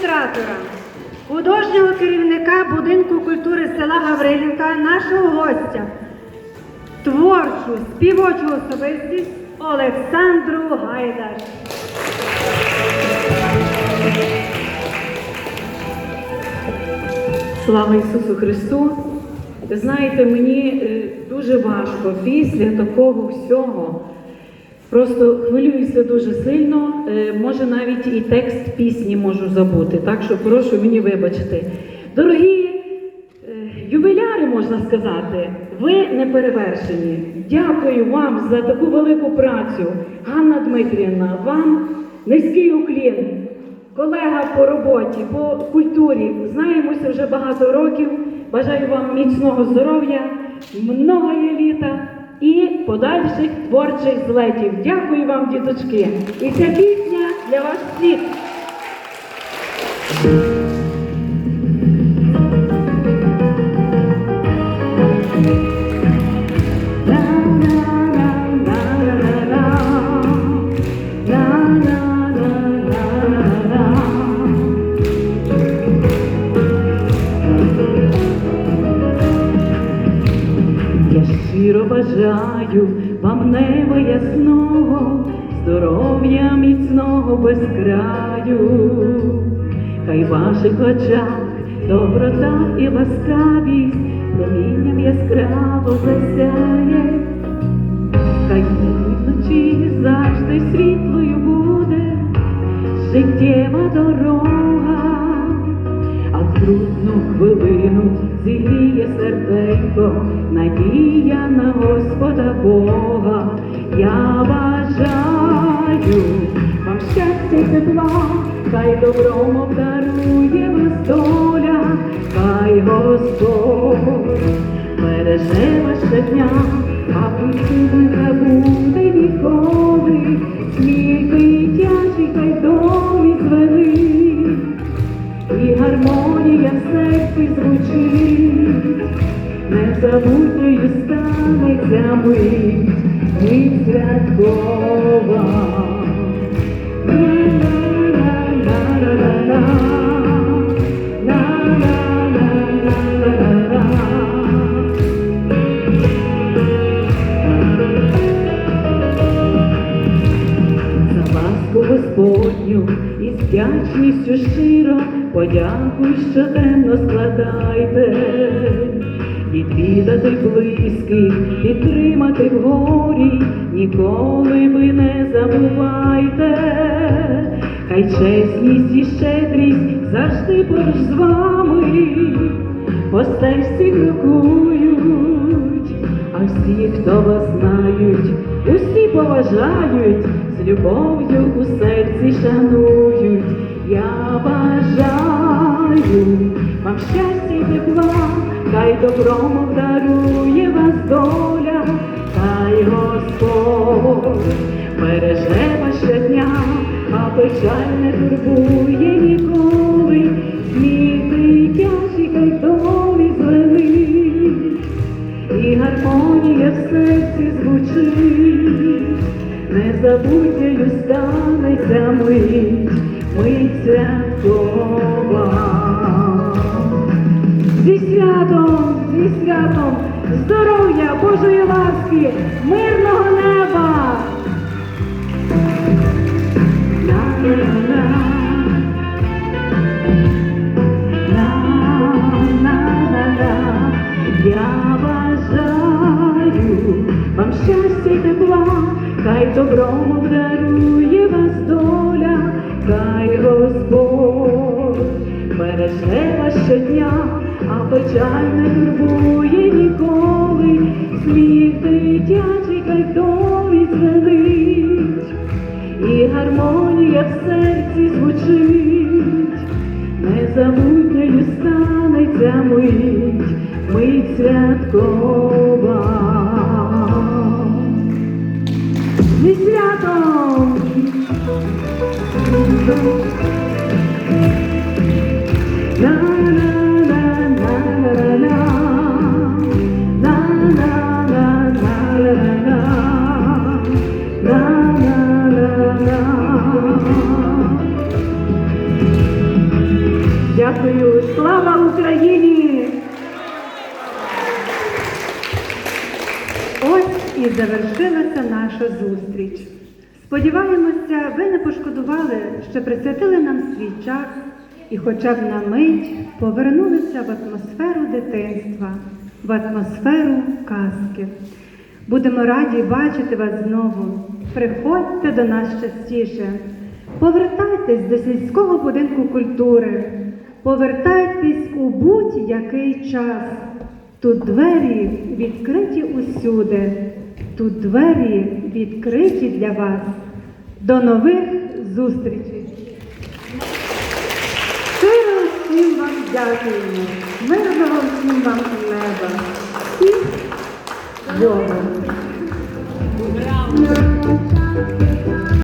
адміністратора, художнього керівника будинку культури села Гаврилівка, нашого гостя, творчу співочу особистість Олександру Гайдар. Слава Ісусу Христу! Ви знаєте, мені е, дуже важко після такого всього. Просто хвилююся дуже сильно. е, Може навіть і текст пісні можу забути. Так що прошу мені вибачити. Дорогі е, ювіляри, можна сказати, ви не перевершені. Дякую вам за таку велику працю. Ганна Дмитрівна, вам низький уклін. Колега по роботі, по культурі. Знаємося вже багато років. Бажаю вам міцного здоров'я, многое літа і подальших творчих злетів. Дякую вам, діточки. І ця пісня для вас всіх. Бажаю вам неба ясного, здоров'я міцного без краю, хай ваших очах доброта і ласкавість промінням яскраво засяє, хай вночі завжди світлою буде життєва дорога, а в трудну хвилину зігріє серденько, надія на Господа Бога. Я бажаю вам щастя й тепла, хай добром обдарує вас доля, хай Господь береже вас щодня, а пусть не забуде ніколи, вдячністю щиро подяку щоденно складайте, відвідати близьких, підтримати в горі, ніколи ви не забувайте, хай чесність і щедрість завжди поруч з вами, по стежці крокують, а всі, хто вас знають, усі поважають, з любов'ю у серці шанують. Я бажаю вам щастя й тепла, хай добром обдарує вас доля, хай Господь береже вас щодня, а печаль не турбує ніколи, сміх дитячий, хай в домі і гармонія в серці звучить, не незабутньою станеться мить, мить святкова. Зі святом, зі святом, здоров'я, Божої ласки, мирного неба! Я бажаю вам щастя й тепла, хай добром обдарує вас щодня, а печаль не турбує ніколи, сміх дитячий, хай в звелить, і гармонія в серці звучить незабутньою станеться мить, мить святкова. Зі святом! Дякую. Слава Україні! Ось і завершилася наша зустріч. Сподіваємося, ви не пошкодували, що присвятили нам свій час і хоча б на мить повернулися в атмосферу дитинства, в атмосферу казки. Будемо раді бачити вас знову. Приходьте до нас частіше. Повертайтесь до сільського будинку культури. Повертайтесь у будь-який час. Тут двері відкриті усюди. Тут двері відкриті для вас. До нових зустрічей. Щиро всім вам дякуємо. Мирного всім вам неба. І з Богом.